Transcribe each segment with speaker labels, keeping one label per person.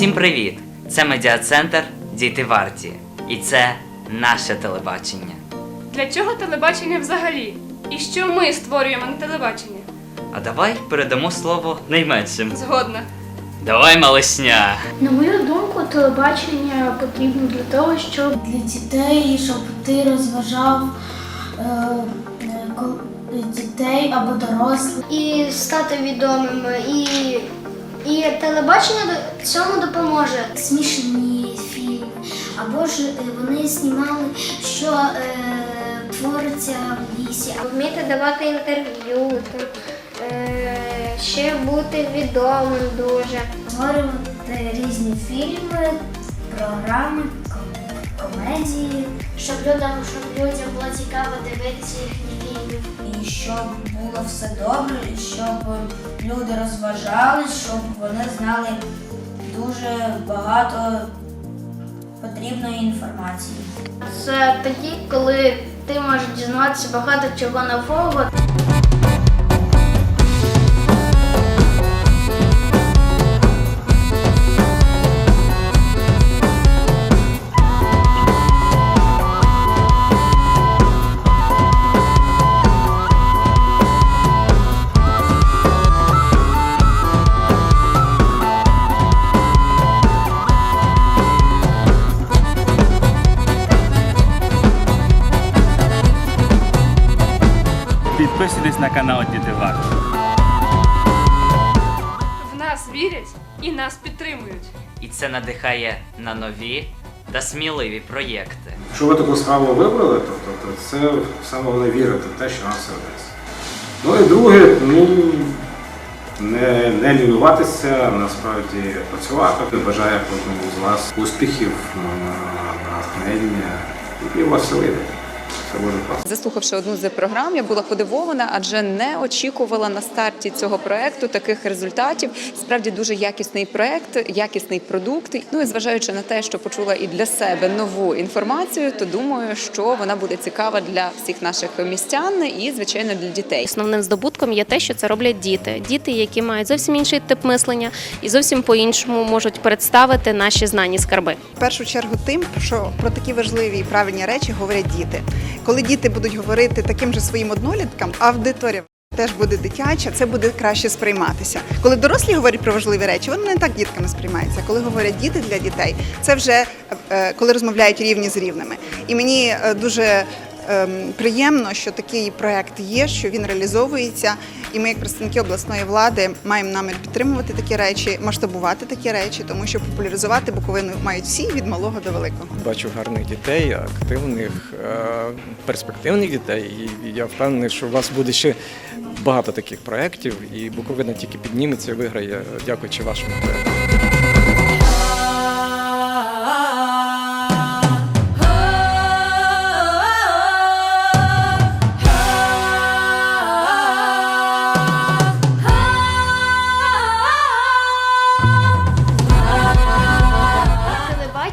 Speaker 1: Усім привіт! Це медіа-центр Діти варті. І це наше телебачення.
Speaker 2: Для чого телебачення взагалі? І що ми створюємо на телебаченні?
Speaker 1: А давай передамо слово найменшим.
Speaker 2: Згодна.
Speaker 1: Давай, малесня!
Speaker 3: На мою думку, телебачення потрібно для того, щоб
Speaker 4: для дітей, щоб ти розважав е, е, дітей або дорослих.
Speaker 3: і стати відомими, і, і телебачення до- цьому допоможе.
Speaker 4: Смішні фільми, або ж е, вони знімали, що е, твориться в лісі.
Speaker 3: Вміти давати інтерв'ю, е, ще бути відомим дуже.
Speaker 4: Створювати різні фільми, програми, комедії.
Speaker 3: Щоб людям, щоб людям було цікаво дивитися їхні фільми.
Speaker 4: І щоб було все добре, і щоб люди розважались, щоб вони знали дуже багато потрібної інформації.
Speaker 3: Це тоді, коли ти можеш дізнатися багато чого нового.
Speaker 5: Підписуйтесь на канал Діти Варті.
Speaker 2: В нас вірять і нас підтримують.
Speaker 1: І це надихає на нові та сміливі проєкти.
Speaker 6: Якщо ви таку справу вибрали, то, то, то це саме головне вірити в те, що нам все вдається. Ну і друге, ну не, не лінуватися, насправді працювати. Бажаю кожному з вас успіхів, на- натхнення і вас вийде.
Speaker 7: Заслухавши одну з програм, я була подивована, адже не очікувала на старті цього проекту таких результатів. Справді дуже якісний проект, якісний продукт. Ну і зважаючи на те, що почула і для себе нову інформацію, то думаю, що вона буде цікава для всіх наших містян і звичайно для дітей.
Speaker 8: Основним здобутком є те, що це роблять діти. Діти, які мають зовсім інший тип мислення і зовсім по-іншому можуть представити наші знані скарби.
Speaker 9: В першу чергу тим, що про такі важливі і правильні речі говорять діти. Коли діти будуть говорити таким же своїм одноліткам, аудиторія теж буде дитяча, це буде краще сприйматися. Коли дорослі говорять про важливі речі, вони не так дітками сприймаються. Коли говорять діти для дітей, це вже е, коли розмовляють рівні з рівними. І мені е, дуже приємно, що такий проект є, що він реалізовується, і ми, як представники обласної влади, маємо намір підтримувати такі речі, масштабувати такі речі, тому що популяризувати Буковину мають всі від малого до великого.
Speaker 10: Бачу гарних дітей, активних, е, перспективних дітей. І я впевнений, що у вас буде ще багато таких проєктів, і Буковина тільки підніметься і виграє, дякуючи вашому проєкту.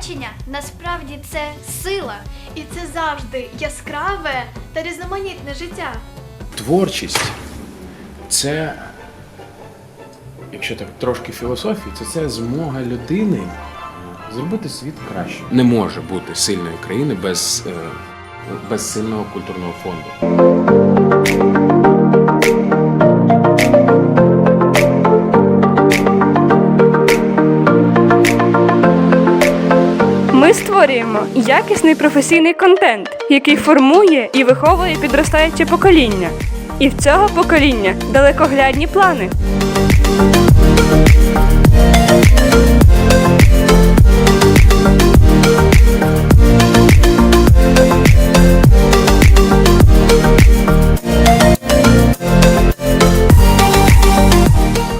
Speaker 3: Телебачення насправді це сила.
Speaker 11: І це завжди яскраве та різноманітне життя.
Speaker 12: Творчість це, якщо так трошки філософії, то це змога людини зробити світ краще. Не може бути сильної країни без, е, без сильного культурного фонду.
Speaker 2: Ми створюємо якісний професійний контент, який формує і виховує підростаюче покоління. І в цього покоління далекоглядні плани.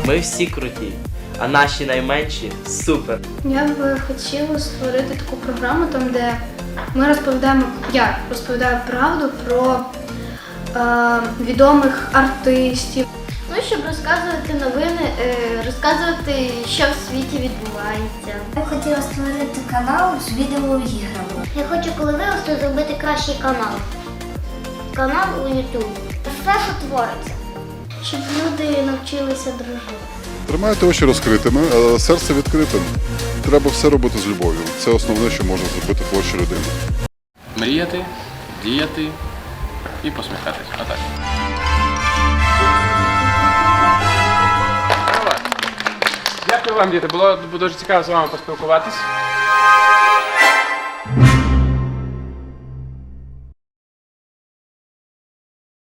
Speaker 1: Ми всі круті, а наші найменші супер.
Speaker 3: Я б хотіла створити таку програму, там де ми розповідаємо, я розповідаю правду про е, відомих артистів. Ну, щоб розказувати новини, е, розказувати, що в світі відбувається.
Speaker 4: Я б хотіла створити канал з відеоіграми.
Speaker 3: Я хочу, коли виросту, зробити кращий канал. Канал у YouTube. Все, що твориться. Щоб люди навчилися дружити.
Speaker 13: Тримайте очі розкритими, а серце відкритим. Треба все робити з любов'ю. Це основне, що може зробити творча людина.
Speaker 12: Мріяти, діяти і посміхатись. Отак. Дякую вам, діти. Було дуже цікаво з вами поспілкуватись.